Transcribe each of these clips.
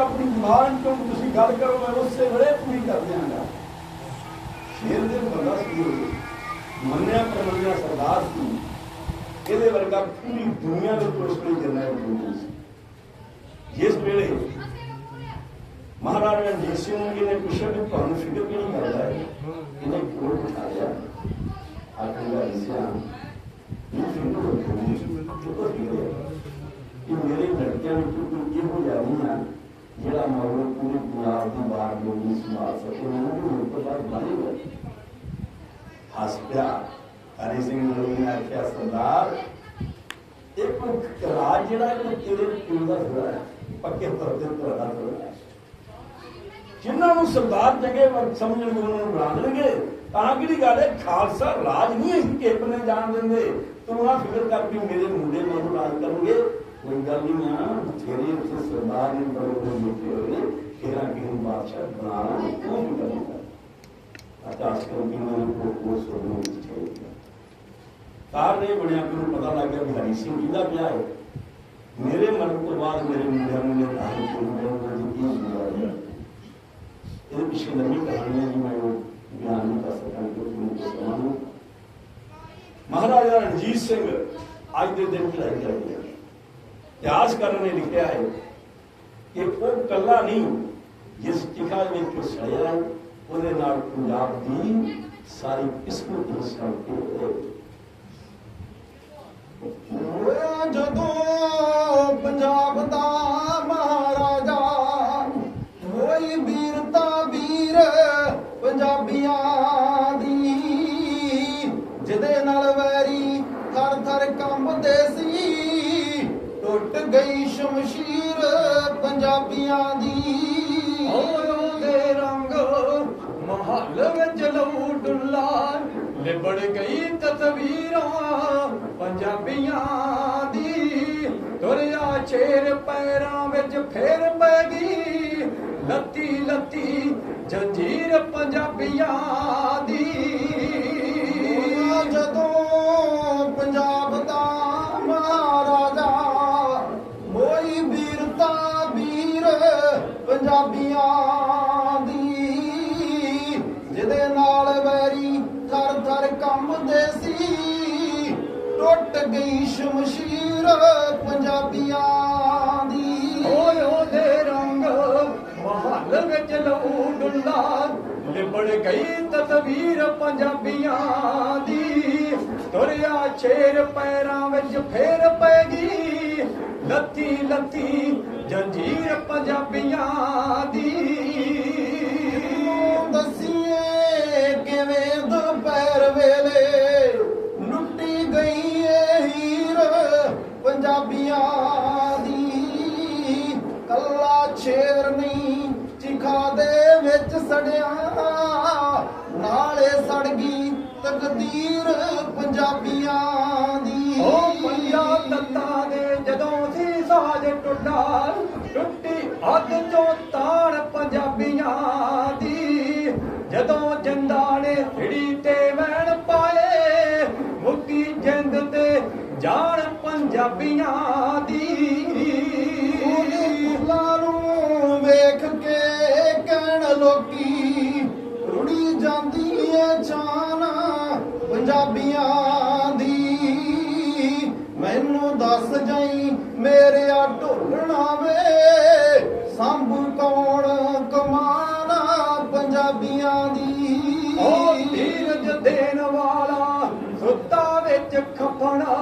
ਆਪਣੀ ਮਾਂ ਤੋਂ ਤੁਸੀਂ ਗੱਲ ਕਰੋ, ਮੈਂ ਉਸੇ ਵੇਲੇ ਪੂਰੀ ਕਰ ਦਿਆਂਗਾ। ਸ਼ੇਰ ਦੇ ਬੰਦਾ ਸੀ ਮੰਨਿਆ ਪਰਮੰਨਿਆ ਸਰਦਾਰ ਸੀ। ਇਹਦੇ ਵਰਗਾ ਪੂਰੀ ਦੁਨੀਆ ਦੇ ਉੱਤੇ ਉਸ ਵੇਲੇ ਜਰਨੈਲ ਨਹੀਂ ਸੀ। ਜਿਸ ਵੇਲੇ ਮਹਾਰਾਜਾ ਰਣਜੀਤ ਸਿੰਘ ਜੀ ਨੇ ਪੁੱਛਿਆ ਕਿ ਤੁਹਾਨੂੰ ਫਿਕਰ ਕਿਉਂ ਕਰਦਾ ਹੈ? ਇਹਨੇ ਕੋਲ ਬਿਠਾ ਆਖਿਆ ਇਸਿਆ ਇਹ ਮੇਰੇ ਲੜਕਿਆਂ ਨੂੰ ਕੋਈ ਇਹੋ ਜਿਹਾ ਨਹੀਂ ਆ ਜਿਹੜਾ ਮਗਰੋਂ ਪੂਰੇ ਪੰਜਾਬ ਦੀ ਬਾਤ ਬੋਲੀ ਸੰਭਾਲ ਸਕੇ, ਉਹਨਾਂ ਨੂੰ ਮੁੱਖ ਤੋਂ ਬਾਅਦ ਬਣੇਗਾ ਹੱਸ ਪਿਆ। ਹਰੀ ਸਿੰਘ ਨਲੂਆ ਨੇ ਆਖਿਆ, ਸਰਦਾਰ ਇਹ ਕੋਈ ਰਾਜ ਜਿਹੜਾ ਇਹ ਤੇਰੇ ਪਿਓ ਦਾ ਥੋੜਾ ਪੱਕੇ ਤੌਰ ਤੁਹਾਡਾ ਥੋੜਾ ਜਿਨ੍ਹਾਂ ਨੂੰ ਸਰਦਾਰ ਜਗੇ ਵਰ ਸਮਝਣਗੇ ਉਹਨਾਂ ਨੂੰ ਬਣਾ ਦੇਣਗੇ, ਤਾਂ ਕਿਹੜੀ ਗੱਲ ਹੈ? ਖਾਲਸਾ ਰਾਜ ਨਹੀਂ ਹੈ ਕਿ ਨੇ ਜਾਣ ਦਿੰਦੇ। ਤੂੰ ਆ ਫਿਕਰ ਕਰ ਵੀ ਮੇਰੇ ਮੁੰਡੇ ਮੈਨੂੰ ਰਾਜ ਕਰਨਗੇ। ਕੋਈ ਗੱਲ ਨਹੀਂ ਆ ਤੇਰੇ ਉੱਤੇ ਸਰਦਾਰ ਨੇ ਬੜੇ ਬੜੇ ਲਿਖੇ ਹੋਏ, ਕਿਹੜਾ ਕਿਹਨੂੰ ਬਾਦਸ਼ਾਹ ਬਣਾਣਾ ਤੂੰ ਵੀ ਕਰੇਗਾ ਅਰਦਾਸ ਕਰੋ ਕਿ ਮੈਨੂੰ ਕੋ ਕੋ ਸੋਨੂੰ ਚਾਹੀਦਾ ਕਾਰ ਨੇ ਬਣਿਆ ਕਿ ਨੂੰ ਪਤਾ ਲੱਗ ਗਿਆ ਵੀ ਹਰੀ ਸਿੰਘ ਜੀ ਦਾ ਵਿਆਹ ਹੈ ਮੇਰੇ ਮਰਨ ਤੋਂ ਬਾਅਦ ਮੇਰੇ ਮੁੰਡਿਆਂ ਨੂੰ ਨੇ ਕਹਾ ਕਿ ਉਹਨਾਂ ਦੀ ਕੀ ਜ਼ਿੰਦਗੀ ਇਹ ਪਿਛੇ ਨਵੀਂ ਕਹਾਣੀ ਹੈ ਜੀ, ਮੈਂ ਉਹ ਬਿਆਨ ਨਹੀਂ ਕਰ ਸਕਾਂ ਕਿਉਂਕਿ ਮੈਨੂੰ ਸਮਾਂ ਮਹਾਰਾਜਾ ਰਣਜੀਤ ਸਿੰਘ ਅੱਜ ਦੇ ਦਿਨ ਚੜਾਈ ਕਰ ਇਤਿਹਾਸਕਾਰਾਂ ਨੇ ਲਿਖਿਆ ਹੈ ਕਿ ਉਹ ਕੱਲਾ ਨਹੀਂ ਜਿਸ ਟਿਕਾ ਵਿੱਚ ਸੜਿਆ ਹੈ, ਉਹਦੇ ਨਾਲ ਪੰਜਾਬ ਦੀ ਸਾਰੀ ਕਿਸਮਤ ਹੀ। ਸੜ ਜਦੋਂ ਗਈ ਸ਼ਮਸ਼ੀਰ ਪੰਜਾਬੀਆਂ ਦੀ। ਓਏ ਉਹਦੇ ਰੰਗ ਮਹੱਲ ਵਿੱਚ ਲਹੂ ਡੁੱਲਾ, ਲਿਬੜ ਗਈ ਤਸਵੀਰਾਂ ਪੰਜਾਬੀਆਂ ਦੀ। ਤੁਰਿਆ ਛੇਰ ਪੈਰਾਂ ਵਿੱਚ ਫੇਰ ਪੈ ਗਈ, ਲੱਤੀ ਲੱਤੀ ਜੰਜੀਰ ਪੰਜਾਬੀਆਂ ਗਈ ਸ਼ਮਸ਼ੀਰ ਪੰਜਾਬੀਆਂ ਦੀ। ਓਏ ਉਹਦੇ ਰੰਗ ਮਹੱਲ ਵਿੱਚ ਲਹੂ ਡੁੱਲਾ, ਲਿਬੜ ਗਈ ਤਸਵੀਰ ਪੰਜਾਬੀਆਂ ਦੀ। ਤੁਰਿਆ ਛੇਰ ਪੈਰਾਂ ਵਿੱਚ ਫੇਰ ਪੈ ਗਈ, ਲੱਤੀ ਲੱਤੀ ਜੰਜੀਰ ਪੰਜਾਬੀਆਂ ਤਕਦੀਰ ਦੱਸ ਜਾਈ ਮੇਰਿਆ ਢੋਲਣਾ ਵੇ ਸੰਭੂ ਕੌਣ ਕਮਾਨ ਪੰਜਾਬੀਆਂ ਦੀ? ਓ ਧੀਰਜ ਦੇਣ ਵਾਲਾ, ਸੁੱਤਾ ਵਿੱਚ ਖਪਣਾ।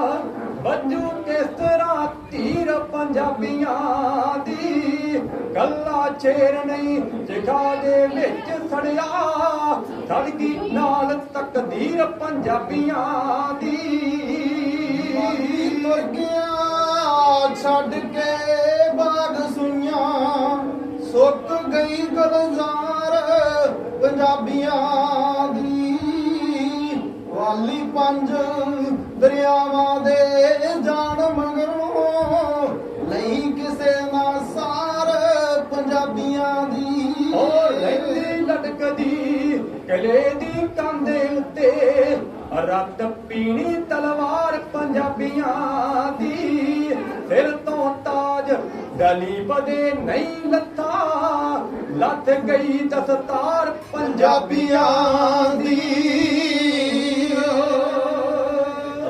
ਬੱਜੂ ਕਿਸ ਤਰ੍ਹਾਂ ਧੀਰ ਪੰਜਾਬੀਆਂ ਦੀ? ਕੱਲਾ ਛੇਰ ਨਹੀਂ ਜਗਾ ਦੇ ਵਿੱਚ ਸੜਿਆ। ਸੜਗੀ ਨਾਲ ਤਕਦੀਰ ਪੰਜਾਬੀਆਂ ਦੀ। ਤੁਰ ਛੱਡ ਕੇ ਬਾਗ ਸੁਈਆਂ। ਸੁੱਕ ਗਈ ਗੁਲਜ਼ਾਰ ਪੰਜਾਬੀਆਂ ਦੀ। ਵਾਲੀ ਪੰਜ ਦਰਿਆਵਾਂ ਦੇ ਜਾਣ ਮਗਰੋਂ ਨਹੀਂ ਕਿਸੇ ਨਾ ਸਾਰ ਪੰਜਾਬੀਆਂ ਦੀ। ਓ ਲੈਂਦੀ ਲਟਕਦੀ, ਕਲੇ ਦੀ ਕੰਦੇ ਉੱਤੇ, ਰੱਤ ਪੀਣੀ ਪੰਜਾਬੀਆਂ ਦੀ ਸਿਰ ਤੋਂ ਤਾਜ, ਡਲੀ ਬਦੇ ਨਹੀਂ ਲੱਥਾ। ਹੱਥ ਗਈ ਦਸਤਾਰ ਪੰਜਾਬੀਆਂ ਦੀ।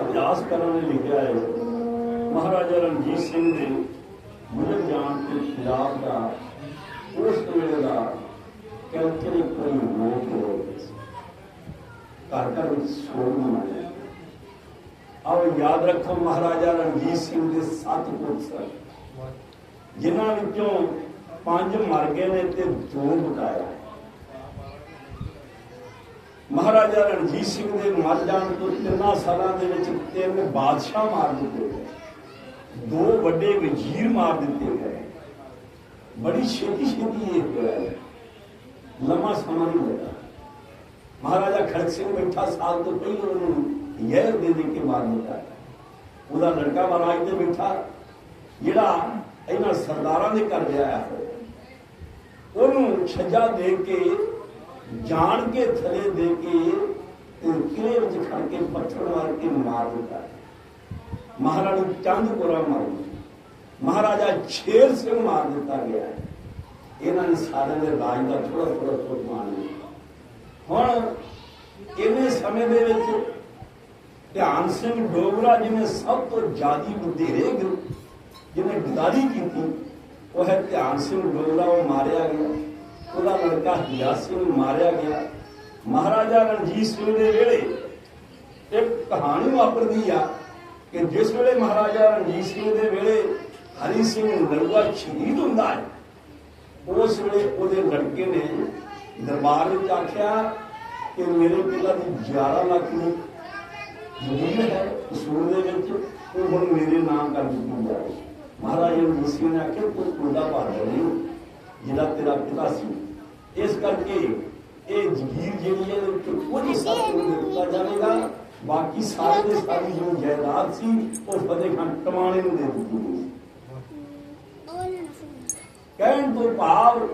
ਅਭਿਆਸ ਕਰਨ ਨੇ ਲਿਖਿਆ ਹੈ। ਮਹਾਰਾਜਾ ਰਣਜੀਤ ਸਿੰਘ ਦੇ ਮੁਗਲ ਜਾਣ ਦੇ ਖਿਲਾਫ ਦਾ, ਉਸ ਵੇਲੇ ਦਾ ਕੈਲਕਰੀ ਕੋਈ ਲੋਕ ਘਰ ਘਰ ਵਿੱਚ ਸੋਗ ਮਨਾਇਆ। ਆਓ ਯਾਦ ਰੱਖੋ ਮਹਾਰਾਜਾ ਰਣਜੀਤ ਸਿੰਘ ਦੇ ਸੱਤ ਪੁੱਤ ਸਨ ਜਿਨ੍ਹਾਂ ਵਿੱਚੋਂ ਪੰਜ ਮਰ ਗਏ ਨੇ ਤੇ ਦੋ ਬਕਾਇਆ ਮਹਾਰਾਜਾ ਰਣਜੀਤ ਸਿੰਘ ਦੇ ਮਰ ਜਾਣ ਤੋਂ ਤਿੰਨਾਂ ਸਾਲਾਂ ਦੇ ਵਿੱਚ ਤਿੰਨ ਬਾਦਸ਼ਾਹ ਮਾਰ ਦਿੱਤੇ ਗਏ। ਦੋ ਵੱਡੇ ਵਜ਼ੀਰ ਮਾਰ ਦਿੱਤੇ ਗਏ। ਬੜੀ ਛੇਤੀ ਛੇਤੀ ਇਹ ਹੋਇਆ। ਲੰਮਾ ਸਮਾਂ ਨਹੀਂ ਹੋਇਆ। ਮਹਾਰਾਜਾ ਖੜਕ ਸਿੰਘ ਬੈਠਾ ਸਾਲ ਤੋਂ ਪਹਿਲਾਂ ਉਹਨੂੰ ਯਹ ਦੇ ਦੇ ਕੇ ਮਾਰ ਦਿੱਤਾ। ਉਹਦਾ ਲੜਕਾ ਮਹਾਰਾਜ ਤੇ ਬੈਠਾ। ਜਿਹੜਾ ਇਹਨਾਂ ਸਰਦਾਰਾਂ ਦੇ ਘਰ ਗਿਆ ਉਹਨੂੰ ਛੱਜਾ ਦੇ ਕੇ, ਜਾਣ ਕੇ, ਥਲੇ ਦੇ ਕੇ ਤੇ ਕਿਲੇ ਵਿੱਚ ਖੜ ਕੇ ਪੱਥਰ ਮਾਰ ਕੇ ਮਾਰ ਦਿੱਤਾ। ਮਹਾਰਾਣੀ ਚੰਦਪੁਰਾ ਮਾਰੀ ਮਹਾਰਾਜਾ ਛੇਰ ਸਿੰਘ ਮਾਰ ਦਿੱਤਾ ਗਿਆ ਇਹਨਾਂ ਨੇ ਸਾਰਿਆਂ ਦੇ ਰਾਜ ਦਾ ਥੋੜਾ ਥੋੜਾ ਮਾਰ ਲਿਆ ਹੁਣ ਇਹਨੇ ਸਮੇਂ ਦੇ ਵਿੱਚ ਧਿਆਨ ਸਿੰਘ ਡੋਗਰਾ ਜਿਹਨੇ ਸਭ ਤੋਂ ਜ਼ਿਆਦੀ ਵਧੇਰੇ ਗ- ਜਿਹਨੇ ਗਦਾਰੀ ਕੀਤੀ, ਉਹ ਹੈ ਧਿਆਨ ਸਿੰਘ ਡੋਗਰਾ, ਉਹ ਮਾਰਿਆ ਗਿਆ। ਉਹਦਾ ਲੜਕਾ ਹੀਰਾ ਸਿੰਘ ਮਾਰਿਆ ਗਿਆ। ਮਹਾਰਾਜਾ ਰਣਜੀਤ ਸਿੰਘ ਦੇ ਵੇਲੇ ਇੱਕ ਕਹਾਣੀ ਵਾਪਰਦੀ ਆ ਕਿ ਜਿਸ ਵੇਲੇ ਮਹਾਰਾਜਾ ਰਣਜੀਤ ਸਿੰਘ ਦੇ ਵੇਲੇ ਹਰੀ ਸਿੰਘ ਨਲੂਆ ਸ਼ਹੀਦ ਹੁੰਦਾ ਹੈ, ਉਸ ਵੇਲੇ ਉਹਦੇ ਲੜਕੇ ਨੇ ਦਰਬਾਰ ਵਿੱਚ ਆਖਿਆ ਕਿ ਮੇਰੇ ਪਿਤਾ ਦੀ 11 ਲੱਖ ਦੀ ਜ਼ਮੀਨ ਹੈ। ਕਸੂਰ ਦੇ ਵਿੱਚ ਉਹ ਹੁਣ ਮੇਰੇ ਨਾਮ ਕਰ ਦਿੱਤੀ ਜਾਵੇ ਮਹਾਰਾਜਾ ਰਣਜੀਤ ਸਿੰਘ ਨੇ ਆਖਿਆ ਤੂੰ ਕੁੰਡਾ ਭਰ ਨਹੀਂ ਜਿਹੜਾ ਤੇਰਾ ਪਿਤਾ ਸੀ। ਇਸ ਕਰਕੇ ਇਹ ਜ਼ਮੀਰ ਜਿਹੜੀ ਹੈ ਉਹ ਕੁਝ ਸੱਤ ਨੂੰ ਦਿੱਤਾ ਜਾਵੇਗਾ। ਬਾਕੀ ਸਾਰੇ ਦੇ ਸਾਰੀ ਜੋ ਜਾਇਦਾਦ ਸੀ ਉਹ ਫਤਿਹ ਖਾਨ ਟਮਾਣੇ ਨੂੰ ਦੇ ਦਿੱਤੀ ਗਈ ਕਹਿਣ ਤੋਂ ਭਾਵ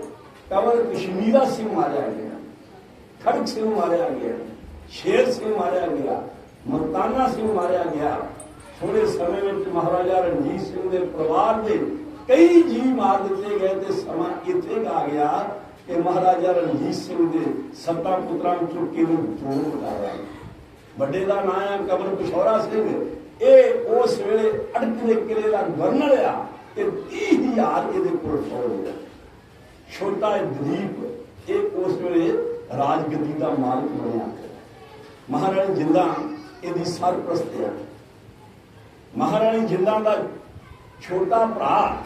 ਕਵਰ ਕਸ਼ਮੀਰਾ ਸਿੰਘ ਮਾਰਿਆ ਗਿਆ ਖੜਕ ਸਿੰਘ ਮਾਰਿਆ ਗਿਆ ਸ਼ੇਰ ਸਿੰਘ ਮਾਰਿਆ ਗਿਆ। ਮਰਤਾਨਾ ਸਿੰਘ ਮਾਰਿਆ ਗਿਆ। ਥੋੜੇ ਸਮੇਂ ਵਿੱਚ ਮਹਾਰਾਜਾ ਰਣਜੀਤ ਸਿੰਘ ਦੇ ਪਰਿਵਾਰ ਦੇ ਕਈ ਜੀ ਮਾਰ ਦਿੱਤੇ ਗਏ ਤੇ ਸਮਾਂ ਇੱਥੇ ਆ ਗਿਆ ਕਿ ਮਹਾਰਾਜਾ ਰਣਜੀਤ ਸਿੰਘ ਦੇ ਸੱਤਾ ਪੁੱਤਰਾਂ ਵਿੱਚੋਂ ਕੇਵਲ ਦੋ ਬਚਾਇਆ ਵੱਡੇ ਦਾ ਨਾਂ ਹੈ ਕਬਰ ਪਿਸ਼ੌਰਾ ਸਿੰਘ। ਇਹ ਉਸ ਵੇਲੇ ਅੜਕ ਦੇ ਕਿਲੇ ਦਾ ਗਵਰਨਰ ਆ ਤੇ 30000 ਇਹਦੇ ਕੋਲ ਫੌਜ ਹੈ ਛੋਟਾ ਦਲੀਪ, ਇਹ ਉਸ ਵੇਲੇ ਰਾਜਗੱਦੀ ਦਾ ਮਾਲਕ ਬਣਿਆ। ਮਹਾਰਾਣੀ ਜਿੰਦਾ ਇਹਦੀ ਸਰਪ੍ਰਸਤ ਹੈ। ਮਹਾਰਾਣੀ ਜਿੰਦਾ ਦਾ ਛੋਟਾ ਭਰਾ,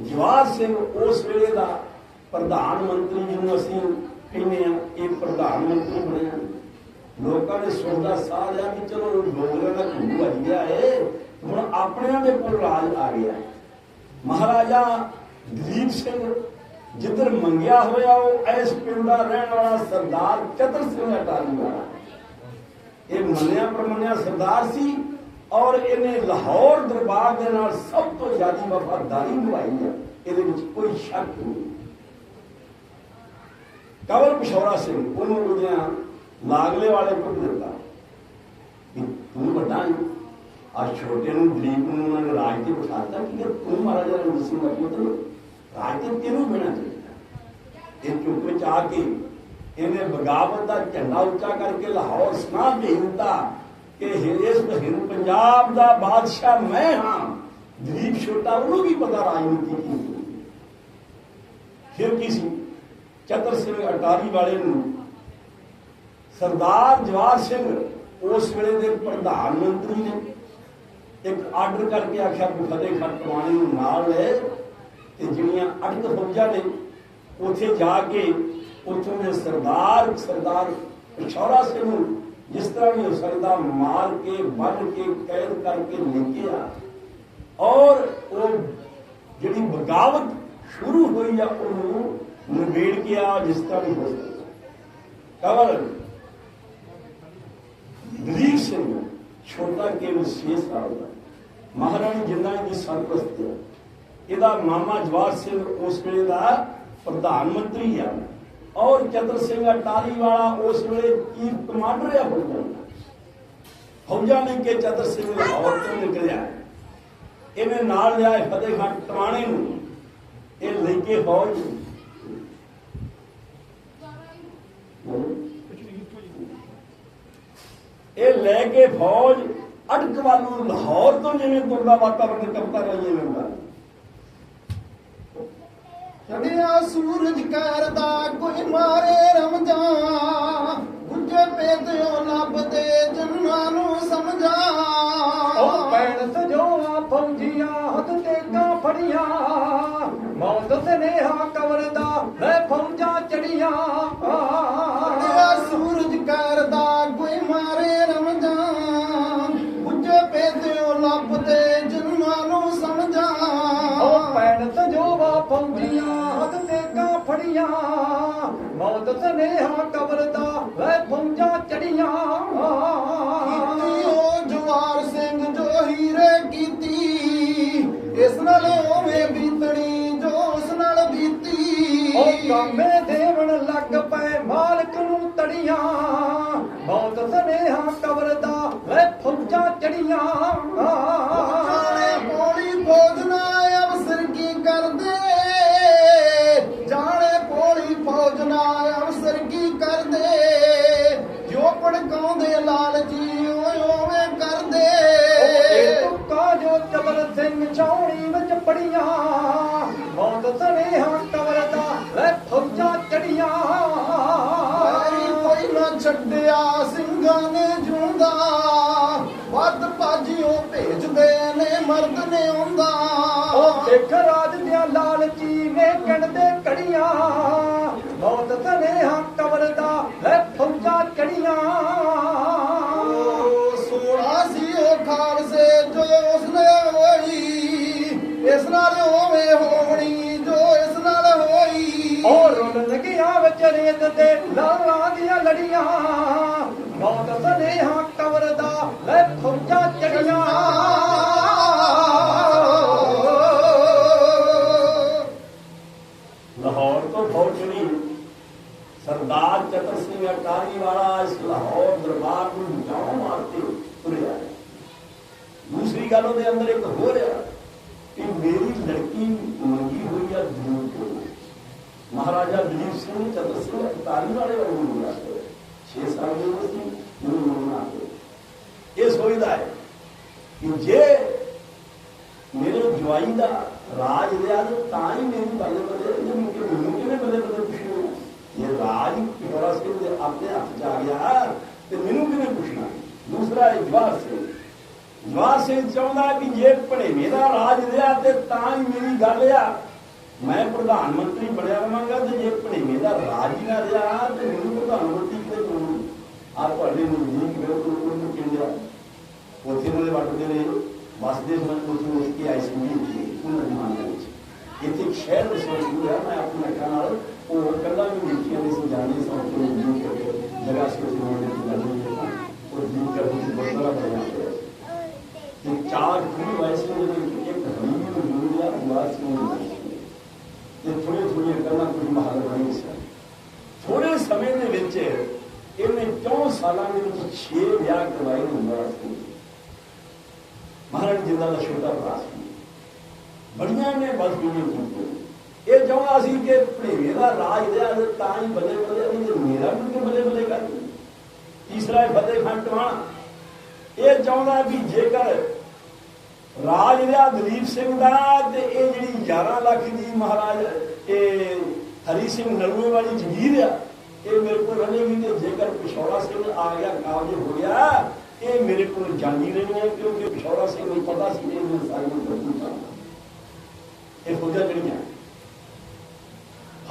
ਜਵਾਹਰ ਸਿੰਘ ਉਸ ਵੇਲੇ ਦਾ ਪ੍ਰਧਾਨ ਮੰਤਰੀ ਜਿਹਨੂੰ ਅਸੀਂ ਕਹਿੰਦੇ ਆ ਇਹ ਪ੍ਰਧਾਨ ਮੰਤਰੀ ਬਣਿਆ। ਲੋਕਾਂ ਨੇ ਸੋਚਦਾ ਸਾਹ ਲਿਆ ਕਿ ਚਲੋ ਡੋਗਰਾਂ ਦਾ ਘੁੰਮੂ ਵੱਜ ਗਿਆ ਏ, ਹੁਣ ਆਪਣਿਆਂ ਦੇ ਕੋਲ ਰਾਜ ਆ ਗਿਆ। ਮਹਾਰਾਜਾ ਦਲੀਪ ਸਿੰਘ ਜਿੱਧਰ ਮੰਗਿਆ ਹੋਇਆ, ਉਹ ਇਸ ਪਿੰਡ ਦਾ ਰਹਿਣ ਵਾਲਾ ਸਰਦਾਰ ਚਤਰ ਸਿੰਘ ਅਟਾਰੀ ਵਾਲਾ। ਇਹ ਮੰਨਿਆ ਪ੍ਰਮੰਨਿਆ ਸਰਦਾਰ ਸੀ ਔਰ ਇਹਨੇ ਲਾਹੌਰ ਦਰਬਾਰ ਦੇ ਨਾਲ ਸਭ ਤੋਂ ਜ਼ਿਆਦਾ ਵਫਾਦਾਰੀ ਨਿਭਾਈ ਹੈ। ਇਹਦੇ ਵਿੱਚ ਕੋਈ ਸ਼ੱਕ ਨਹੀਂ। ਕਵਰ ਪਿਸ਼ੌਰਾ ਸਿੰਘ, ਉਹਨੂੰ ਉਹਦੀਆਂ ਲਾਗਲੇ ਵਾਲੇ ਕੋਲ ਦਿੱਤਾ ਕਿ ਤੂੰ ਵੱਡਾ ਹੈ ਆ ਛੋਟੇ ਨੂੰ ਗਰੀਬ ਨੂੰ ਉਹਨਾਂ ਨੇ ਰਾਜ ਤੇ ਬਿਠਾਤਾ ਕਿ ਤੂੰ ਮਹਾਰਾਜਾ ਰਣਜੀਤ ਸਿੰਘ ਦਾ ਪੁੱਤਰ ਰਾਜ ਤੇ ਕਿਹਨੂੰ ਬਣਾ ਚਾਹੀਦਾ ਇਹ ਚੁੱਪ ਵਿੱਚ ਆ ਕੇ ਇਹਨੇ ਬਗਾਵਤ ਦਾ ਝੰਡਾ ਉੱਚਾ ਕਰਕੇ ਲਾਹੌਰ ਸੁਨਾ ਭੇਜ ਕਿ ਇਸ ਹਿੰਦ ਪੰਜਾਬ ਦਾ ਬਾਦਸ਼ਾਹ ਮੈਂ ਹਾਂ। ਦਲੀਪ ਛੋਟਾ, ਉਹਨੂੰ ਵੀ ਪਤਾ ਰਾਜਨੀਤੀ ਕੀ ਫਿਰ ਕੀ ਸੀ? ਚਤਰ ਸਿੰਘ ਅਟਾਰੀ ਵਾਲੇ ਨੂੰ ਸਰਦਾਰ ਜਵਾਹਰ ਸਿੰਘ ਉਸ ਵੇਲੇ ਦੇ ਪ੍ਰਧਾਨ ਮੰਤਰੀ ਨੇ ਇੱਕ ਆਰਡਰ ਕਰਕੇ ਆਖਿਆ ਵੀ ਫਤਿਹ ਖਾਨ ਕਮਾਣੀ ਨੂੰ ਨਾਲ ਲੈ ਤੇ ਜਿਹੜੀਆਂ ਅੜਕ ਫੌਜਾਂ ਨੇ, ਉੱਥੇ ਜਾ ਕੇ ਉੱਥੋਂ ਦੇ ਸਰਦਾਰ ਸਰਦਾਰ ਪਿਸ਼ੌਰਾ ਸਿੰਘ ਨੂੰ ਜਿਸ ਤਰ੍ਹਾਂ ਵੀ ਹੋ ਸਕਦਾ ਮਾਰ ਕੇ ਬੰਨ ਕੇ, ਕੈਦ ਕਰਕੇ ਲੈ ਕੇ ਆ ਔਰ ਉਹ ਜਿਹੜੀ ਬਗਾਵਤ ਸ਼ੁਰੂ ਹੋਈ ਆ, ਉਹਨੂੰ ਨਿਬੇੜ ਕੇ ਆ, ਜਿਸ ਤਰ੍ਹਾਂ ਵੀ ਹੋ ਸਕਦਾ। ਕਵਰ, ਦਲੀਪ ਸਿੰਘ, ਛੋਟਾ ਕੇਵਲ 6 ਸਾਲ ਦਾ। ਮਹਾਰਾਣੀ ਜਿੰਦਾ ਦੀ ਸਰਪ੍ਰਸਤ ਇਹਦਾ ਮਾਮਾ ਜਵਾਹਰ ਸਿੰਘ ਉਸ ਵੇਲੇ ਦਾ ਪ੍ਰਧਾਨ ਮੰਤਰੀ ਆ। ਔਰ ਚਤਰ ਸਿੰਘ ਅਟਾਰੀ ਵਾਲਾ ਉਸ ਵੇਲੇ ਚੀਫ ਕਮਾਂਡਰ ਆ ਫੌਜਾਂ ਦਾ ਫੌਜਾਂ ਨੇ ਕਿ ਚਤਰ ਸਿੰਘ ਲਾਹੌਰ ਤੋਂ ਨਿਕਲਿਆ? ਇਹਨੇ ਨਾਲ ਲਿਆ ਫਤਿਹ ਖਾਨ ਟਵਾਣੇ ਨੂੰ, ਇਹ ਲੈ ਕੇ ਫੌਜ ਇਹ ਲੈ ਕੇ ਫੌਜ ਅਟਕ ਵੱਲ ਨੂੰ ਲਾਹੌਰ ਤੋਂ ਜਿਵੇਂ ਤੁਰਦਾ ਵਾਤਾਵਰਨ ਕਪਤਾ ਰਹੀਏ ਹੁੰਦਾ ਚੜਿਆ ਸੂਰਜ ਕਰਦਾ ਕੋਈ ਮਾਰੇ ਰਮਜਾਨ। ਗੁੱਜੇ ਪੇਦਿਓ ਲੱਭਦੇ ਜੰਨਾਂ ਨੂੰ ਸਮਝਾ। ਉਹ ਪੈਣ ਸਜੋਆ ਫੌਜੀਆਂ ਹੱਥ ਤੇਗਾ ਫੜੀਆਂ। ਮੌਤ ਸਨੇਹਾ ਕਬਰ ਦਾ ਲੈ ਫੌਜਾਂ ਚੜੀਆਂ। ਚੜਿਆ ਸੂਰਜ ਕਰਦਾ ਕੋਈ ਮਾਰੇ ਰਮਜਾਨ। ਫੜੀਆਂ ਮੌਤ ਸਨੇਹਾ ਕਬਰ ਦਾ ਲੈ ਫੌਜਾਂ ਚੜੀਆਂ। ਕੀਤੀ ਉਹ ਜਵਾਰ ਸਿੰਘ ਜੋ ਹੀਰੇ ਕੀਤੀ ਇਸ ਨਾਲ ਹੋਵੇ ਬੀਤਣੀ ਜੋ ਉਸ ਨਾਲ ਬੀਤੀ। ਉਹ ਕਾਮੇ ਮਰਦ ਨੇ ਆਉਂਦਾ। ਉਹ ਸਿੱਖ ਰਾਜ ਦੀਆਂ ਲਾਲਚੀ ਨੇ ਕਿਣਦੇ ਕੜੀਆਂ। ਮੌਤ ਸਨੇਹਾ ਕਬਰ ਦਾ ਲੈ ਫੌਜਾਂ ਚੜੀਆਂ। ਸੋਹਣਾ ਸੀ ਉਹ ਖਾਲਸੇ ਜੋ ਉਸਨੇ ਹੋਈ। ਇਸ ਨਾਲ ਹੋਵੇ ਹੋਣੀ ਜੋ ਇਸ ਨਾਲ ਹੋਈ। ਉਹ ਰੁੱਲ ਲਗਿਆ ਵਿੱਚ ਰੇਤ ਤੇ ਲਾਲਾਂ ਦੀਆਂ ਲੜੀਆਂ। ਮੌਤ ਸਨੇਹਾ ਕਬਰ ਦਾ ਲੈ ਫੌਜਾਂ ਚਤਰ ਅਟਾਰੀ ਵਾਲਾ ਇਸ ਲਾਹੌਰ ਦਰਬਾਰ ਨੂੰ ਜਾਉ ਮਾਰਤੇ ਤੁਰਿਆ ਦੂਸਰੀ ਗੱਲ ਉਹਦੇ ਅੰਦਰ ਇੱਕ ਹੋਰ ਆ ਕਿ ਮੇਰੀ ਲੜਕੀ ਮੰਗੀ ਹੋਈ ਆ ਦੂਰ ਤੋਂ। ਮਹਾਰਾਜਾ ਦਲੀਪ ਸਿੰਘ ਚੰਦਰ ਸਿੰਘ ਅਟਾਰੀ ਵਾਲੇ ਵਾਲੇ ਨੂੰ ਬੁਲਾ ਕੇ 6 ਸਾਲ ਦੀ ਉਮਰ ਸੀ ਮੈਨੂੰ ਮੰਗਣਾ ਇਹ ਸੋਚਦਾ ਹੈ ਕਿ ਜੇ ਮੇਰੇ ਜਵਾਈ ਦਾ ਰਾਜ ਲਿਆ ਤੇ ਤਾਂ ਹੀ ਮੇਰੀ ਬੱਲੇ ਬੱਲੇ ਇਹਨੂੰ ਕਿ ਮੈਨੂੰ ਕਿਵੇਂ ਬੱਲੇ ਬੱਲੇ ਪੁੱਛਣਾ ਇਹ ਰਾਜ ਪਿਛੋੜਾ ਸਿੰਘ ਦੇ ਆਪਣੇ ਹੱਥ ਚ ਆ ਗਿਆ ਤੇ ਮੈਨੂੰ ਕਿਵੇਂ ਪੁੱਛਣਾ ਦੂਸਰਾ ਹੈ ਜਵਾਰ ਸਿੰਘ ਜਵਾਰ ਸਿੰਘ ਚਾਹੁੰਦਾ ਕਿ ਜੇ ਭਣੇਵੇਂ ਦਾ ਰਾਜ ਲਿਆ ਤੇ ਤਾਂ ਹੀ ਮੇਰੀ ਗੱਲ ਆ। ਮੈਂ ਪ੍ਰਧਾਨ ਮੰਤਰੀ ਬਣਿਆ ਰਵਾਂਗਾ ਤੇ ਜੇ ਭਣੇਵੇਂ ਦਾ ਰਾਜ ਹੀ ਨਾ ਲਿਆ ਤੇ ਮੈਨੂੰ ਪ੍ਰਧਾਨ ਮੰਤਰੀ ਕਿਤੇ ਬਣੂ ਆ ਤੁਹਾਡੇ ਨੂੰ ਜੀ ਬਿਲਕੁਲ ਉਹਨੂੰ ਕਹਿੰਦਾ ਉੱਥੇ ਉਹਨਾਂ ਦੇ ਵਟਦੇ ਨੇ, ਵਸਦੇ ਸਨ ਉੱਥੇ ਉੱਠ ਕੇ ਆਈ ਸੀ ਉਹਨਾਂ ਦੇ ਮਾਨ ਵਿੱਚ। ਇੱਥੇ ਇੱਕ ਸ਼ਹਿਰ ਦੇ ਸੋਚ ਹੋਇਆ ਮੈਂ ਆਪਣੇ ਅੱਖਾਂ ਨਾਲ ਉਹ ਕੱਲਾ ਵੀ ਵੇਖਿਆ ਨਹੀਂ ਸੀ ਜਾਣੀ ਸਭ ਤੋਂ ਜੀ ਕਰਕੇ ਜਗ੍ਹਾ ਸੀ ਉਸ ਨੂੰ ਦੇ ਗੱਲ ਨਹੀਂ ਉਹ ਜੀ ਕਰਕੇ ਸੀ ਬੜਾ ਬੜਾ ਹੋਇਆ ਤੇ ਚਾਰ ਖੁੱਲੀ ਵੈਸੇ ਦੇ ਵਿੱਚ ਇੱਕ ਹਮੀ ਨੂੰ ਜੁੜਿਆ ਉਦਾਸ ਨੂੰ ਤੇ ਥੋੜੇ ਸਮੇਂ ਦੇ ਵਿੱਚ ਇਹਨੇ 4 ਸਾਲਾਂ ਦੇ ਵਿੱਚ 6 ਵਿਆਹ ਕਰਵਾਏ ਹੁੰਦਾ ਸੀ ਮਹਾਰਾਜ ਜਿੰਦਾ ਦਾ ਛੋਟਾ ਭਰਾ ਸੀ ਬੜੀਆਂ ਨੇ ਬਦਬੀਆਂ ਕੀਤੀਆਂ ਇਹ ਚਾਹੁੰਦਾ ਸੀ ਕਿ ਭਣੇਵੇਂ ਦਾ ਰਾਜ ਲਿਆ ਤਾਂ ਹੀ ਬੱਲੇ ਬੱਲੇ ਨਹੀਂ ਮੇਰਾ ਵੀ ਕਿ ਬੱਲੇ ਬੱਲੇ ਕਰ ਤੀਸਰਾ ਹੈ ਫਤਿਹ ਖਾਨ ਟਵਾਣਾ ਇਹ ਚਾਹੁੰਦਾ ਵੀ ਜੇਕਰ ਰਾਜ ਰਿਹਾ ਦਲੀਪ ਸਿੰਘ ਦਾ ਤੇ ਇਹ ਜਿਹੜੀ 11 ਲੱਖ ਦੀ ਮਹਾਰਾਜ, ਇਹ ਹਰੀ ਸਿੰਘ ਨਲੂਏ ਵਾਲੀ ਜ਼ਮੀਰ ਆ, ਇਹ ਮੇਰੇ ਕੋਲ ਰਹੇਗੀ ਤੇ ਜੇਕਰ ਪਿਸ਼ੌਰਾ ਸਿੰਘ ਆ ਗਿਆ, ਕਾਬਜ ਹੋ ਗਿਆ, ਇਹ ਮੇਰੇ ਕੋਲ ਜਾਨੀ ਨਹੀਂ ਹੈ, ਕਿਉਂਕਿ ਪਿਸ਼ੌਰਾ ਸਿੰਘ ਨੂੰ ਪਤਾ ਸੀ ਕਿ ਇਹ ਸਾਰੀ ਨੂੰ ਕਰੂਗਾ ਇਹ ਹੋ ਜਿਹੜੀਆਂ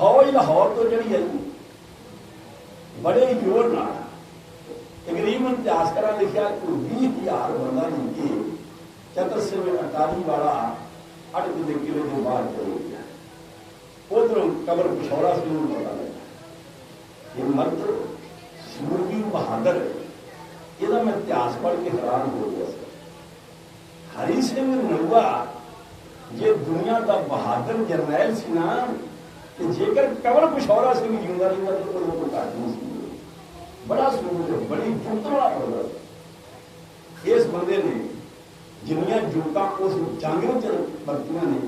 ਹੌਜ ਲਾਹੌਰ ਤੋਂ ਜਿਹੜੀ ਆਈ ਬੜੇ ਜ਼ੋਰ ਨਾਲ ਤਕਰੀਬਨ ਇਤਿਹਾਸਕਾਰਾਂ ਲਿਖਿਆ ਕਿ 20000 ਬੰਦਾ ਨਹੀਂ ਕਿ ਚਤਰ ਸਿੰਘ ਅਟਾਰੀ ਵਾਲਾ ਅੜ ਦੇ ਕਿਲੇ ਦੇ ਬਾਹਰ ਚਲੇ ਗਿਆ ਉਧਰੋਂ ਕਬਰ ਪਿਸ਼ੌਰਾ ਸਿੰਘ ਨੂੰ ਪਤਾ ਲੱਗਾ ਇਹ ਮਰਦ ਸੂਰਬੀ ਬਹਾਦਰ, ਇਹਦਾ ਮੈਂ ਇਤਿਹਾਸ ਪੜ੍ਹ ਕੇ ਹੈਰਾਨ ਹੋ ਗਿਆ ਸੀ। ਹਰੀ ਸਿੰਘ ਨਲੂਆ ਜੇ ਦੁਨੀਆ ਦਾ ਬਹਾਦਰ ਜਰਨੈਲ ਸੀ ਨਾ, ਤੇ ਜੇਕਰ ਕਵਲ ਪਿਸ਼ੌਰਾ ਸਿੰਘ ਜਿਉਂਦਾ ਰਹਿੰਦਾ ਤਾਂ ਕੋਈ ਉਹ ਘੱਟ ਨਹੀਂ ਸੀ। ਬੜਾ ਸੂਰਜ, ਬੜੀ ਜੁੱਤ ਵਾਲਾ ਬੰਦਾ ਸੀ। ਇਸ ਬੰਦੇ ਨੇ ਜਿੰਨੀਆਂ ਜੁੱਤਾਂ ਉਸ ਜੰਗ ਵਿੱਚ ਵਰਤੀਆਂ ਨੇ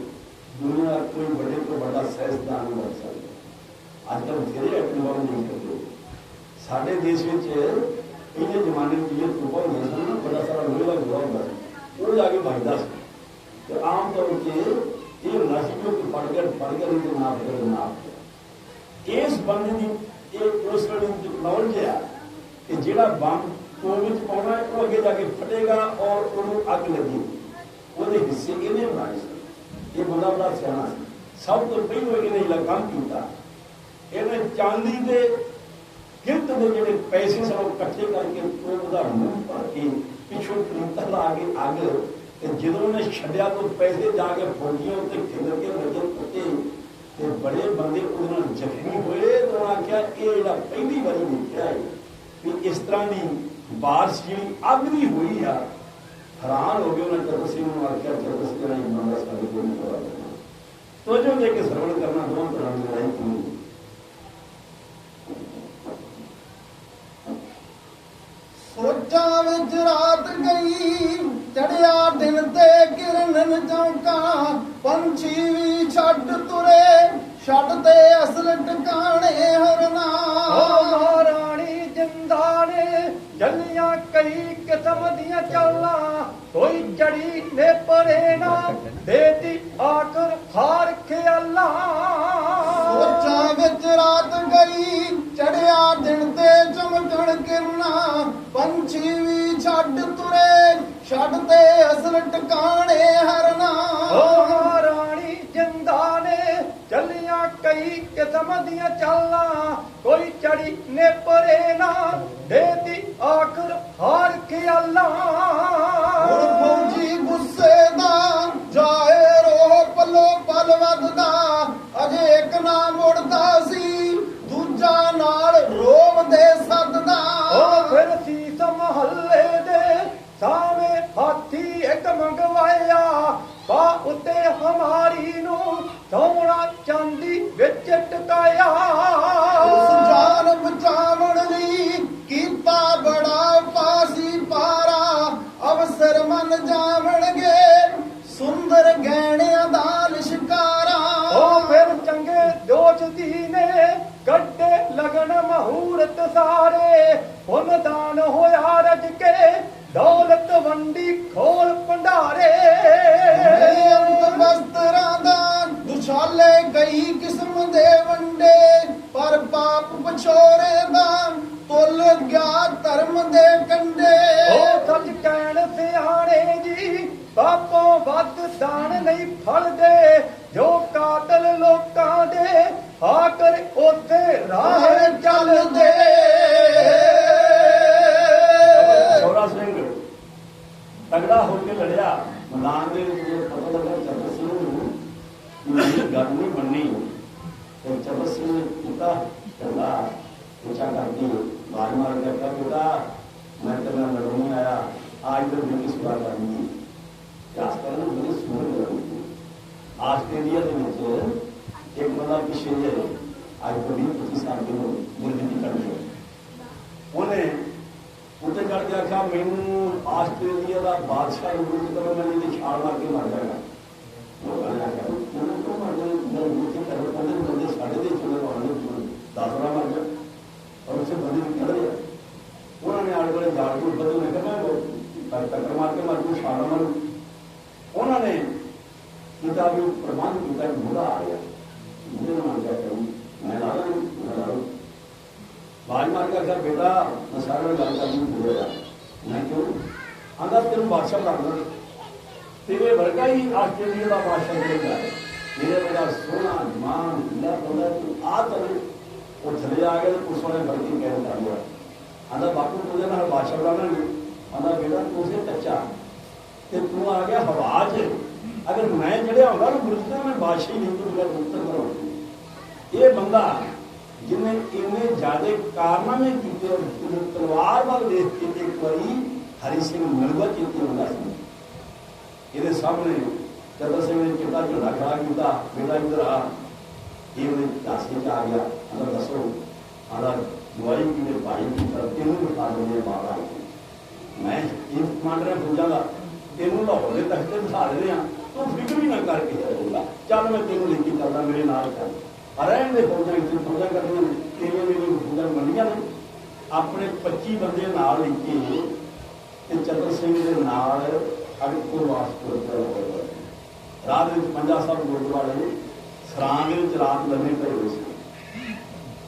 ਦੁਨੀਆ ਦਾ ਕੋਈ ਵੱਡੇ ਤੋਂ ਵੱਡਾ ਸਾਇੰਸਦਾਨ ਨਹੀਂ ਵਰਤ ਸਕਦਾ ਅੱਜ ਕੱਲ੍ਹ ਬਥੇਰੇ ਐਟਮ ਬੰਬ ਨਹੀਂ ਕਰਦੇ ਸਾਡੇ ਦੇਸ਼ ਵਿੱਚ ਇਹਨੇ ਜ਼ਮਾਨੇ ਵਿੱਚ ਇਹ ਤੁਪਾ ਹੁੰਦੀਆਂ ਸਨ ਨਾ, ਬੜਾ ਸਾਰਾ ਲੋਹੇ ਦਾ ਗੋਲਾ ਹੁੰਦਾ ਸੀ ਉਹ ਜਾ ਕੇ ਵੱਜਦਾ ਸੀ ਤੇ ਆਮ ਤੌਰ ਤੇ ਇਹ ਹੁੰਦਾ ਸੀ ਕਿ ਉਹ ਫੜ ਗਿਆ ਫੜ ਗਿਆ ਨਹੀਂ ਤੇ ਨਾ ਵਿੱਚ ਪਾਉਣਾ, ਉਹ ਅੱਗੇ ਜਾ ਕੇ ਫਟੇਗਾ ਔਰ ਉਹਨੂੰ ਅੱਗ ਲੱਗੀ। ਉਹਦੇ ਹਿੱਸੇ ਇਹਨੇ ਬਣਾਏ ਸੀ। ਇਹ ਬੰਦਾ ਬੜਾ ਸਿਆਣਾ ਸਭ ਤੋਂ ਪਹਿਲਾਂ ਇਹਨੇ ਜਿਹੜਾ ਕੰਮ ਕੀਤਾ, ਇਹਨੇ ਚਾਂਦੀ ਦੇ ਕਿਰਤ ਦੇ ਜਿਹੜੇ ਪੈਸੇ ਸਨ ਇਕੱਠੇ ਕਰਕੇ ਉਹ ਉਹਦਾ ਮੂੰਹ ਭਰ ਕੇ ਪਿੱਛੋਂ ਪ੍ਰੀਤਲ ਲਾ ਕੇ ਅੱਗ ਤੇ ਜਦੋਂ ਉਹਨੇ ਛੱਡਿਆ ਤਾਂ ਪੈਸੇ ਜਾ ਕੇ ਫੌਜੀਆਂ ਉੱਤੇ ਖਿਲਰ ਕੇ ਲੱਗੇ ਉੱਤੇ ਤੇ ਬੜੇ ਬੰਦੇ ਉਹਦੇ ਨਾਲ ਜ਼ਖਮੀ ਹੋਏ ਤਾਂ ਆਖਿਆ, ਇਹ ਜਿਹੜਾ ਪਹਿਲੀ ਵਾਰੀ ਦੇਖਿਆ ਹੈ ਵੀ ਇਸ ਤਰ੍ਹਾਂ ਦੀ ਬਾਰਿਸ਼ ਜਿਹੜੀ ਅੱਗ ਦੀ ਹੋਈ ਆ। ਹੈਰਾਨ ਹੋ ਗਏ ਉਹਨਾਂ ਚਰਤ ਸਿੰਘ ਨੂੰ ਆਖਿਆ ਚਰਤ ਸਿੰਘ ਜਿਹੜਾ ਇਮਾਨ ਦਾ ਸਾਡੇ ਕੋਲ ਨਹੀਂ ਹੋਇਆ ਤੋ ਜੋ ਦੇ ਕੇ ਸਰਵਣ ਕਰਨਾ ਦੋਵਾਂ ਤਰ੍ਹਾਂ ਦੀ ਲੜਾਈ ਹੋਈ ਸੋਚਾਂ ਵਿੱਚ ਰਾਤ ਗਈ ਚੜਿਆ ਦਿਨ ਤੇ ਕਿਰਨ ਚੌਂਕਾ ਪੰਛੀ ਵੀ ਛੱਡ ਤੁਰੇ ਛੱਡ ਤੇ ਅਸਲ ਟਿਕਾਣੇ ਹਰਨਾ ਓ ਮਹਾਰਾਣੀ ਜਿੰਦਾ ਨੇ ਜੱਲੀਆਂ ਕਈ ਕਿਸਮ ਦੀਆਂ ਚਾਲਾਂ ਕੋਈ ਚੜੀ ਨੇ ਪਰੇ ਨਾ ਦੇਤੀ ਆਖਰ ਹਾਰ ਖਿਆਲਾਂ। ਸੋਚਾਂ ਵਿੱਚ ਰਾਤ ਗਈ ਚੜਿਆ ਦਿਨ ਤੇ ਚਮਕਣ ਕਿਰਨਾ ਪੰਛੀ ਵੀ ਛੱਡ ਤੁਰੇ ਛੱਡ ਤੇ ਅਸਲ ਟਿਕਾਣੇ ਹਰਨਾ। ਓ ਜਿੰਦਾ ਨੇ ਚੱਲੀਆਂ ਕਈ ਕਿਸਮ ਦੀਆਂ ਚਾਲਾਂ ਕੋਈ ਨੇ ਪਰੇ ਨਾ ਦੇਤੀ ਆਖਰ ਹਾਰ ਖਿਆਲਾਂ ਹੁਣ ਫੌਜੀ ਗੁੱਸੇ ਦਾ ਜਾਏ ਰੋਹ ਪਲੋ ਪਲ ਵੱਧਦਾ, ਅਜੇ ਇੱਕ ਨਾ ਮੁੜਦਾ ਪਾ ਉੱਤੇ ਹਮਾਰੀ ਨੂੰ ਸੋਹਣਾ ਚਾਂਦੀ ਵਿੱਚ ਟਕਾਇਆ। ਉਸ ਜਾਨ ਬਚਾਵਣ ਲਈ ਕੀਤਾ ਬੜਾ ਪਾਸੀ ਪਾਰਾ। ਅਵਸਰ ਮਨ ਜਾਵਣਗੇ ਸੁੰਦਰ ਗਹਿਣਿਆਂ ਦਾ ਲਿਸ਼ਕਾਰਾ। ਓ ਫਿਰ ਚੰਗੇ ਦੋਸਤੀ ਨੇ ਕੱਢੇ ਲਗਨ ਮਹੂਰਤ ਸਾਰੇ। ਪੁੰਨ ਦਾਨ ਹੋਇਆ ਰਜ ਕੇ ਦੌਲਤ ਵੰਡੀ ਖੋਲ ਭੰਡਾਰੇ। ਕਈ ਕਿਸਮ ਦੇ ਵੰਡੇ ਪਰ ਪਾਪ ਪਛੋਰੇ ਦਾ ਤੁਲ ਗਿਆ ਧਰਮ ਦੇ ਕੰਡੇ। ਓ ਸੱਚ ਕਹਿਣ ਸਿਆਣੇ ਜੀ ਪਾਪੋਂ ਵੱਧ ਦਾਨ ਨਹੀਂ ਫਲਦੇ ਜੋ ਕਾਤਲ ਲੋਕਾਂ ਦੇ ਆਕਰ ਉਥੇ ਰਾਹ ਚੱਲਦੇ ਸਿੰਘ ਤਗੜਾ ਹੋ ਕੇ ਲੜਿਆ ਮੈਦਾਨ ਦੇ ਵਿੱਚ ਜਦੋਂ ਪਤਾ ਲੱਗਾ ਚਰਤ ਸਿੰਘ ਨੂੰ ਕਿ ਇਹ ਗੱਲ ਨਹੀਂ ਬਣਨੀ ਤੇ ਚਰਤ ਸਿੰਘ ਨੇ ਕੀਤਾ ਕਹਿੰਦਾ ਪੁੱਛਾ ਕਰਦੀ ਮਾਰ ਮਾਰ ਕੇ ਕਹਿੰਦਾ ਬੇਟਾ ਮੈਂ ਤੇਰੇ ਨਾਲ ਲੜਨ ਨਹੀਂ ਆਇਆ ਅੱਜ ਤੋਂ ਮੇਰੀ ਸੁਭਾ ਕਰਨੀ ਕਾਸ ਕਰਨ ਨੂੰ ਮੇਰੀ ਸੁਣ ਵਿੱਚ ਇੱਕ ਬੰਦਾ ਪਿਛੇ ਜੇ ਅੱਜ ਤੋਂ 20 25 ਸਾਲ ਪਹਿਲਾਂ ਗੁਰਦਿੱਤੀ ਕਰ ਗਿਆ ਉਹਨੇ ਉੱਤੇ ਚੜ ਕੇ ਆਖਿਆ ਮੈਨੂੰ ਆਸਟ੍ਰੇਲੀਆ ਦਾ ਬਾਦਸ਼ਾਹ ਨੂੰ ਜਦੋਂ ਮੈਂ ਇਹਦੀ ਛਾਲ ਮਾਰ ਕੇ ਮਰ ਜਾਣਾ ਲੋਕਾਂ ਨੇ ਆਖਿਆ ਤੂੰ ਕਿਉਂ ਮਰ ਜਾਣਾ ਜਦੋਂ ਮੁੱਠੀ ਕਰ ਪੰਦੇ ਬੰਦੇ ਸਾਡੇ ਦੇ ਚੁਣੇ ਵਾਲੇ ਦਾਸਰਾ ਮਰ ਜਾ ਔਰ ਉਸੇ ਬੰਦੇ ਨੂੰ ਕੱਢ ਲਿਆ ਉਹਨਾਂ ਨੇ ਆਲੇ ਵਾਲੇ ਜਾਲ ਨੂੰ ਬਦਲ ਨੇ ਕਹਿੰਦਾ ਪਰ ਟੱਕਰ ਮਾਰ ਕੇ ਮਰ ਜੂ ਛਾਲ ਮਾਰ ਉਹਨਾਂ ਨੇ ਕੀਤਾ ਵੀ ਪ੍ਰਬੰਧ ਕੀਤਾ ਕਿ ਬੁੜਾ ਆ ਗਿਆ ਬੁੜੇ ਨੂੰ ਮੰਨ ਗਿਆ ਕਿ ਮੈਂ ਲਾ ਲਾਂ ਮੈਂ ਲਾ ਲਾਂ ਬਾਜ ਮਾਰ ਕੇ ਆਖਿਆ ਬੇਟਾ ਮੈਂ ਸਾਰਿਆਂ ਨਾਲ ਗੱਲ ਕਰਨੀ ਭੁੱਲਿਆ ਮੈਂ ਕਿਉਂ ਆਂਦਾ ਤੈਨੂੰ ਬਾਦਸ਼ਾਹ ਬਣਾਉਣਾ ਤੇਰੇ ਵਰਗਾ ਹੀ ਆਸਟ੍ਰੇਲੀਆ ਦਾ ਬਾਦਸ਼ਾਹ ਜਿਹੜਾ ਹੈ ਮੇਰੇ ਵਰਗਾ ਸੋਹਣਾ ਜਮਾਨ ਹਿੰਦਾ ਤੈਨੂੰ ਉਹ ਥੱਲੇ ਆ ਗਿਆ ਤੇ ਪੁਲਿਸ ਵਾਲੇ ਫੜ ਕੇ ਕਹਿਣ ਲੱਗ ਗਿਆ। ਆਂਦਾ ਬਾਪੂ, ਤੂੰ ਉਹਦੇ ਨਾਲ ਬਾਦਸ਼ਾਹ ਬਣਾਉਣਾ ਆਂਦਾ ਬੇਟਾ, ਤੂੰ ਸੇ ਕੱਚਾ। ਤੇ ਤੂੰ ਆ ਗਿਆ ਹਵਾ 'ਚ। ਅਗਰ ਮੈਂ ਚੜਿਆ ਹੁੰਦਾ ਨਾ ਬੁਰਜ ਮੈਂ ਬਾਦਸ਼ਾਹ ਨਹੀਂ, ਤੂੰ ਮੇਰਾ ਪੁੱਤਰ ਬਣਾਉਂਦਾ ਇਹ ਬੰਦਾ ਜਿਨੇ ਇੰਨੇ ਜ਼ਿਆਦੇ ਕਾਰਨਾਮੇ ਕੀਤੇ ਔਰ ਤਲਵਾਰ ਵੱਲ ਦੇਖ ਕੇ ਤੇ ਇੱਕ ਹਰੀ ਸਿੰਘ ਨਲਵਾ ਚੇਤੇ ਹੁੰਦਾ ਸੀ। ਇਹਦੇ ਸਾਹਮਣੇ ਜਦੋਂ ਸਿੰਘ ਨੇ ਚਿੱਟਾ ਝੋਲਾ ਖੜਾ ਕੀਤਾ, ਬੇਟਾ, ਇਧਰ ਆ। ਇਹ ਉਹਦੇ ਦਾਸੇ ਚ ਆ ਗਿਆ। ਅੰਦਰ ਦੱਸੋ ਆੜਾ ਦਵਾਈ ਕਿਵੇਂ ਭਾਈ ਕੀ ਕਰ ਤੈਨੂੰ ਬਿਠਾ ਦਿੰਦੇ ਬਾਬਾ ਮੈਂ ਇਹ ਕਮਾਂਡਰ ਪੁੱਜਾਂ ਦਾ ਤੈਨੂੰ ਲਾਹੌਰ ਦੇ ਤਖਤੇ ਬਿਠਾ ਦਿੰਦੇ ਆ ਤੂੰ ਫਿਕਰ ਵੀ ਨਾ ਕਰਕੇ ਚੱਲੂਗਾ ਚੱਲ ਮੈਂ ਤੈਨੂੰ ਲੈ ਕੇ ਚੱਲਦਾ ਮੇਰੇ ਨਾਲ ਚੱਲ ਰਹਿਣ ਦੇ ਫੌਜਾਂ ਇੱਥੇ ਫੌਜਾਂ ਕਰਦੀਆਂ ਨੇ ਤੇਰੀਆਂ ਮੇਰੀਆਂ ਫੌਜਾਂ ਮੰਨੀਆਂ ਨੇ ਆਪਣੇ 25 ਬੰਦੇ ਨਾਲ ਲੈ ਕੇ ਤੇ ਚੰਦਰ ਸਿੰਘ ਦੇ ਨਾਲ ਅਗਪੁਰ ਵਾਸਪੁਰ ਰਾਤ ਵਿੱਚ ਪੰਜਾ ਸਾਹਿਬ ਗੁਰਦੁਆਰੇ ਸਰਾਂ ਦੇ ਵਿੱਚ ਰਾਤ ਲੰਮੇ ਪਏ ਹੋਏ ਸੀ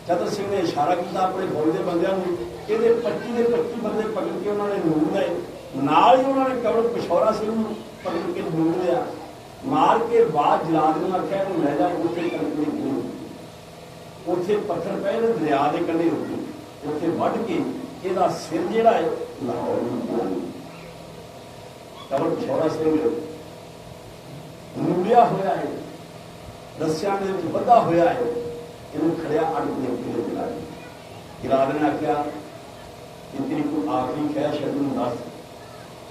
ਚਤਰ ਸਿੰਘ ਨੇ ਇਸ਼ਾਰਾ ਕੀਤਾ ਆਪਣੇ ਫੌਜ ਦੇ ਬੰਦਿਆਂ ਨੂੰ, ਇਹਦੇ 25 ਦੇ 25 ਬੰਦੇ ਪਕੜ ਕੇ ਉਹਨਾਂ ਨੇ ਨੂਰ ਲਏ। ਨਾਲ ਹੀ ਉਹਨਾਂ ਨੇ ਕਵਲ ਪਿਸ਼ੌਰਾ ਸਿੰਘ ਨੂੰ ਪਕੜ ਕੇ ਨੂਰ ਲਿਆ। ਮਾਰ ਕੇ ਬਾਅਦ ਜਲਾਦ ਨੂੰ ਆਖਿਆ ਇਹਨੂੰ ਲੈ ਜਾ, ਉੱਥੇ ਕੰਕੜੀ ਨੂੰ ਉੱਥੇ ਪੱਥਰ ਪਏ ਨੇ, ਦਰਿਆ ਦੇ ਕੰਢੇ ਉੱਤੇ ਉੱਥੇ ਵੱਢ ਕੇ ਇਹਦਾ ਸਿਰ ਜਿਹੜਾ ਹੈ, ਲਾਹੌਰ ਨੂੰ ਪਾਉਣਾ। ਪਿਸ਼ੌਰਾ ਸਿੰਘ ਨੂਰਿਆ ਹੋਇਆ ਹੈ। ਰਸਿਆਂ ਦੇ ਵਿੱਚ ਵੱਧਾ ਹੋਇਆ ਹੈ। ਇਹਨੂੰ ਖੜਿਆ ਅੱਡ ਦੇ ਕੇ ਜਲਾ ਨੇ ਆਖਿਆ ਕਿ ਤੇਰੀ ਕੋਈ ਆਖਰੀ ਕਹਿ ਸ਼ਬਦ ਨੂੰ ਦੱਸ।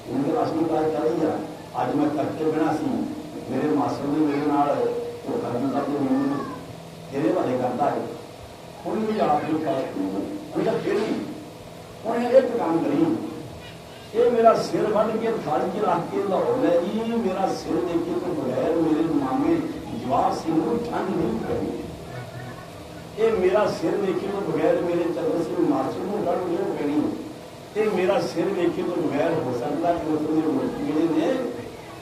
ਉਹਨੇ ਅਸਲੀ ਬਾਤ ਕਰੀ ਆ। ਅੱਜ ਮੈਂ ਕਰਕੇ ਬਣਾ ਸੀ। ਮੇਰੇ ਮਾਸਟਰ ਨੇ ਮੇਰੇ ਨਾਲ ਉਹ ਕਰਨ ਦਾ ਤੇ ਮੈਨੂੰ ਤੇਰੇ ਬਾਰੇ ਕਰਦਾ ਹੈ। ਕੋਈ ਵੀ ਆਖਰੀ ਕਹਿ ਉਹਦਾ ਫਿਰ ਉਹਨੇ ਇੱਕ ਕੰਮ ਕਰੀ। ਇਹ ਮੇਰਾ ਸਿਰ ਵੱਢ ਕੇ ਥਾਲੀ 'ਚ ਰੱਖ ਕੇ ਲਾਹੌਰ ਲੈ ਜੀ ਮੇਰਾ ਸਿਰ ਦੇਖੇ ਤੋਂ ਬਗੈਰ ਮੇਰੇ ਮਾਮੇ ਜਵਾਬ ਸਿੰਘ ਨੂੰ ਠੰਡ ਨਹੀਂ ਕਰਨੀ ਇਹ ਮੇਰਾ ਸਿਰ ਵੇਖੇ ਤੋਂ ਬਗੈਰ ਮੇਰੇ ਚੰਦਰ ਸਿੰਘ ਮਾਸਟਰ ਨੂੰ ਗੜ ਨਹੀਂ। ਪੈਣੀ ਇਹ ਮੇਰਾ ਸਿਰ ਵੇਖੇ ਤੋਂ ਬਗੈਰ ਹੋ ਸਕਦਾ ਕਿ ਉਸ ਦੇ ਮੁਲਕ ਨੇ,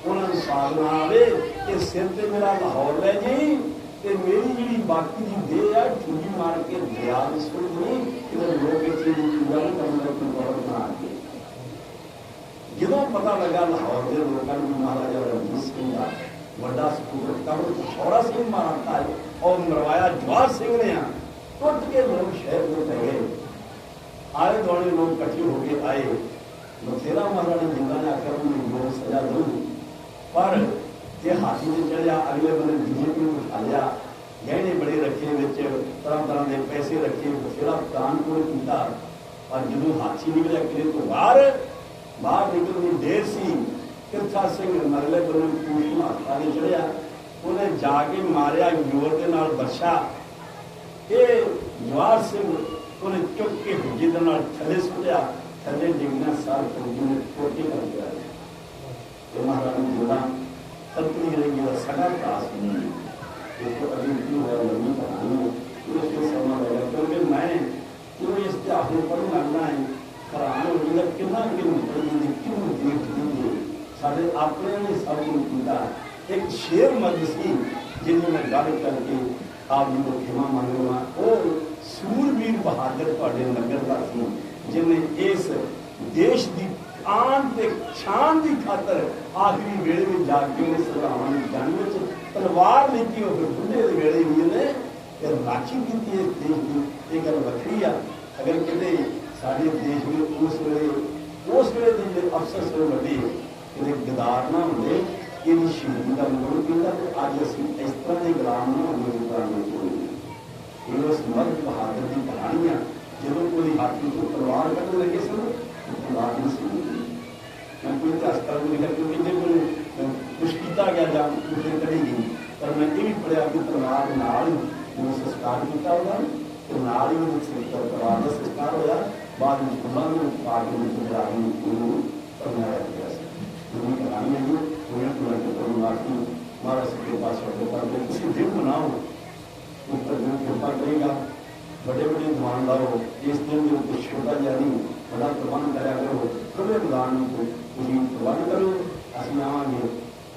ਉਹਨਾਂ ਨੂੰ ਸਾਗ ਨਾ ਆਵੇ ਇਹ ਸਿਰ ਤੇ ਮੇਰਾ ਲਾਹੌਰ ਲੈ ਜੀ, ਤੇ ਮੇਰੀ ਜਿਹੜੀ ਬਾਕੀ ਦੀ ਦੇਹ ਆ ਠੁੱਡੀ ਮਾਰ ਕੇ ਦਰਿਆ ਵਿੱਚ ਸੁੱਟ ਨਹੀਂ ਕਿਤੇ ਲੋਕ ਇੱਥੇ ਗੱਲ ਕਰਨ ਦਾ ਕੋਈ ਬਹੁਤ ਬਣਾ ਕੇ। ਜਦੋਂ ਪਤਾ ਲੱਗਾ ਲਾਹੌਰ ਦੇ ਲੋਕਾਂ ਨੂੰ ਮਹਾਰਾਜਾ ਰਣਜੀਤ ਸਿੰਘ ਦਾ ਵੱਡਾ ਸਕੂਲ ਕਬਰ ਛੋੜਾ ਸਿੰਘ ਮਾਰਤਾ ਔਰ ਮਰਵਾਇਆ ਜਵਾਰ ਸਿੰਘ ਨੇ ਆ। ਟੁੱਟ ਕੇ ਲੋਕ ਸ਼ਹਿਰ ਦੇ ਪੈ ਗਏ। ਆਲੇ ਦੁਆਲੇ ਲੋਕ ਇਕੱਠੇ ਹੋ ਕੇ ਆਏ। ਬਥੇਰਾ ਮਹਾਰਾਜਾ ਜਿੰਦਾ ਨੇ ਆਖਰ ਨੂੰ ਜੋ ਸਜ਼ਾ ਦਊ ਪਰ ਜੇ ਹਾਥੀ ਤੇ ਚੜਿਆ ਅਗਲੇ ਬੰਦੇ ਬੀਜੇਪੀ ਨੂੰ ਉਠਾ ਲਿਆ। ਗਹਿਣੇ ਬੜੇ ਰੱਖੇ ਵਿੱਚ, ਤਰ੍ਹਾਂ ਤਰ੍ਹਾਂ ਦੇ ਪੈਸੇ ਰੱਖੇ ਬਥੇਰਾ ਦਾਨ ਕੋਲ ਕੀਤਾ। ਪਰ ਜਦੋਂ ਹਾਥੀ ਨਿਕਲਿਆ ਕਿਲੇ ਤੋਂ ਬਾਹਰ ਬਾਹਰ ਨਿਕਲਣ ਦੀ ਦੇਰ ਸੀ। ਕਿਰਥਾ ਸਿੰਘ ਮਰਲੇ ਬੰਨੇ ਪੂਰੀ ਮਾਤਾ ਨੇ ਚੜਿਆ ਉਹਨੇ ਜਾ ਕੇ ਮਾਰਿਆ, ਜੋਰ ਦੇ ਨਾਲ ਵਰਸ਼ਾ ਇਹ ਜਵਾਰ ਸਿੰਘ ਉਹਨੇ ਚੁੱਕ ਕੇ ਹੁਜੀ ਦੇ ਨਾਲ ਥੱਲੇ ਸੁੱਟਿਆ। ਥੱਲੇ ਡਿੱਗਣਾ ਸਾਰ ਫੌਜੀ ਨੇ ਟੋਟੀ ਕਰ ਦਿੱਤਾ ਤੇ ਮਹਾਰਾਜ ਨੇ ਜਿਹੜਾ ਤਤਨੀ ਰਹੀ ਦਾ ਸਗਾ ਕਾਸ ਨਹੀਂ ਇਹ ਅਭੀ ਕੀ ਹੋਇਆ ਨਹੀਂ ਕਹਾਣੀ ਇਹ ਤੋਂ ਸਮਾਂ ਲੱਗਾ ਕਿਉਂਕਿ ਮੈਂ ਜੋ ਇਸ ਤੇ ਆਖੇ ਪੜਨ ਲੱਗਣਾ ਹੈ ਖਰਾਨ ਹੋ ਕਿੰਨਾ ਕਿੰਨਾ ਪੜਨ ਦੀ ਕਿਉਂ ਦੇਖਦੀ ਹੈ ਸਾਡੇ ਆਪਣੇ ਨੇ ਸਭ ਨੂੰ ਕੀਤਾ ਇੱਕ ਸ਼ੇਰ ਮਰਦ ਸੀ, ਜਿਹਨੂੰ ਮੈਂ ਗੱਲ ਕਰਕੇ ਆਪ ਨੂੰ ਖਿਮਾ ਮੰਗਵਾ ਉਹ ਸੂਰਬੀਰ ਬਹਾਦਰ ਤੁਹਾਡੇ ਨਗਰ ਦਾ ਸੀ, ਜਿਹਨੇ ਇਸ ਦੇਸ਼ ਦੀ ਆਨ ਤੇ ਸ਼ਾਨ ਦੀ ਖਾਤਰ ਆਖਰੀ ਵੇਲੇ ਵਿੱਚ ਜਾ ਕੇ ਉਹਨੇ ਸਰਦਾਰਾਂ ਦੀ ਜੰਗ ਵਿੱਚ ਤਲਵਾਰ ਲਿੱਤੀ ਕਿ ਉਹ ਬੁੱਢੇ ਦੇ ਵੇਲੇ ਵੀ ਉਹਨੇ ਤੇ ਰਾਖੀ ਕੀਤੀ ਇਸ ਦੇਸ਼ ਦੀ। ਇਹ ਗੱਲ ਵੱਖਰੀ ਆ। ਅਗਰ ਕਿਤੇ ਸਾਡੇ ਦੇਸ਼ ਵਿੱਚ ਉਸ ਵੇਲੇ ਉਸ ਵੇਲੇ ਦੇ ਜਿਹੜੇ ਅਫਸਰ ਸੇ ਵੱਡੇ ਕਿਤੇ ਗਦਾਰ ਨਾ ਹੁੰਦੇ ਇਹਦੀ ਸ਼ਹੀਦੀ ਦਾ ਮੋੜ ਕਿੰਦਾ ਤੇ ਅੱਜ ਅਸੀਂ ਇਸ ਤਰ੍ਹਾਂ ਦੇ ਗੁਲਾਮ ਨਾ ਹੁੰਦੇ ਜਿਸ ਤਰ੍ਹਾਂ ਇਹ ਉਸ ਮਰਦ ਬਹਾਦਰ ਦੀ ਕਹਾਣੀਆਂ ਜਦੋਂ ਕੋਈ ਹਾਥੀ ਤੋਂ ਪਰਿਵਾਰ ਕੱਢਣ ਲੱਗੇ ਸਨ ਤਲਵਾਰ ਨਹੀਂ ਸੀ। ਮੈਂ ਕੋਈ ਤਾਂ ਨੂੰ ਲਿਖਿਆ ਕਿਉਂਕਿ ਜੇ ਕੋਈ ਕੁਛ ਕੀਤਾ ਗਿਆ ਜਾਂ ਫਿਰ ਕਰੀ ਗਈ। ਪਰ ਮੈਂ ਇਹ ਵੀ ਪੜਿਆ ਕਿ ਪਰਿਵਾਰ ਨਾਲ ਹੀ ਸੰਸਕਾਰ ਕੀਤਾ ਉਹਦਾ ਤੇ ਨਾਲ ਹੀ ਉਹ ਸੰਸਕਾਰ ਤਲਵਾਰ ਦਾ ਸੰਸਕਾਰ ਹੋਇਆ। ਬਾਅਦ ਵਿੱਚ ਉਹਨਾਂ ਨੂੰ ਪਾਕ ਵਿੱਚ ਜਲਾਈ ਨੂੰ ਪਰਨਾਇਆ ਗਿਆ। Amigo, eu durante o Marco, Mara se preocupar se preocupar bem, se देव बनाओ उसका देव कृपा करेगा बड़े बड़े दुकानदारों इस दिन जो कुछ छोटा जारी बड़ा प्रबंध कराया करो बड़े उदाहरणों को पूरी प्रबंध करो असमें आवांगे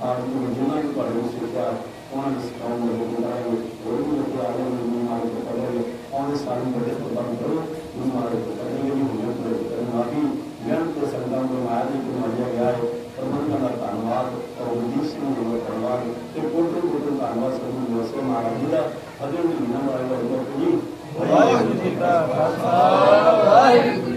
और तुम जिला के पढ़े उसके क्या कौन डिस्काउंट लोगों को लाएँगे और भी लोग आगे में बीमारी को पढ़ेंगे और इस कारण बड़े प्रबंध करो बीमारी को पढ़ेंगे भी हमें पूरे करना भी ज्ञान के संगम को माया जी को मज़ा गया है ਪ੍ਰਬੰਧਕਾਂ ਦਾ ਧੰਨਵਾਦ ਔਰ ਗੁਰਦੀਪ ਸਿੰਘ ਜੀ ਦਾ ਧੰਨਵਾਦ ਤੇ ਕੋਟੇ ਕੋਟੇ ਧੰਨਵਾਦ ਸਭ ਨੂੰ ਨਮਸਕਾਰ ਮਹਾਰਾਜ ਜੀ ਦਾ ਅਜੇ ਵੀ ਨਾਮ ਆਇਆ ਹੋਇਆ ਜੀ। ਵਾਹਿਗੁਰੂ ਜੀ ਕਾ ਖਾਲਸਾ, ਵਾਹਿਗੁਰੂ